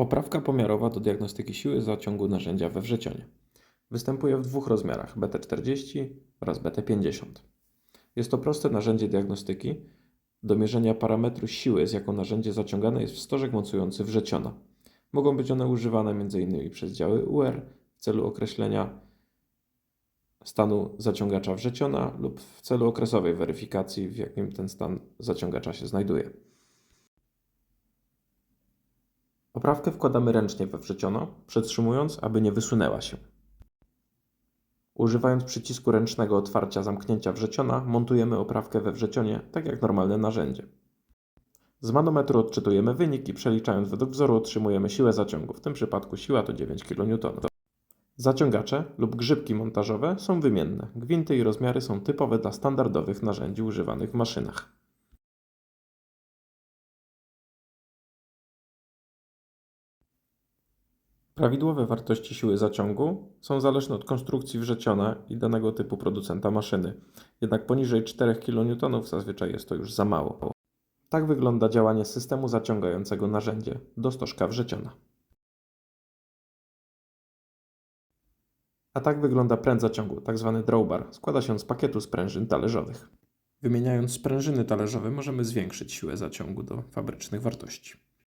Oprawka pomiarowa do diagnostyki siły zaciągu narzędzia we wrzecionie. Występuje w dwóch rozmiarach BT40 oraz BT50. Jest to proste narzędzie diagnostyki do mierzenia parametru siły, z jaką narzędzie zaciągane jest w stożek mocujący wrzeciona. Mogą być one używane m.in. przez działy UR w celu określenia stanu zaciągacza wrzeciona lub w celu okresowej weryfikacji, w jakim ten stan zaciągacza się znajduje. Oprawkę wkładamy ręcznie we wrzeciono, przytrzymując, aby nie wysunęła się. Używając przycisku ręcznego otwarcia zamknięcia wrzeciona, montujemy oprawkę we wrzecionie, tak jak normalne narzędzie. Z manometru odczytujemy wynik i przeliczając według wzoru otrzymujemy siłę zaciągu. W tym przypadku siła to 9 kN. Zaciągacze lub grzybki montażowe są wymienne. Gwinty i rozmiary są typowe dla standardowych narzędzi używanych w maszynach. Prawidłowe wartości siły zaciągu są zależne od konstrukcji wrzeciona i danego typu producenta maszyny. Jednak poniżej 4 kN zazwyczaj jest to już za mało. Tak wygląda działanie systemu zaciągającego narzędzie do stożka wrzeciona. A tak wygląda pręt zaciągu, tzw. drawbar. Składa się z pakietu sprężyn talerzowych. Wymieniając sprężyny talerzowe możemy zwiększyć siłę zaciągu do fabrycznych wartości.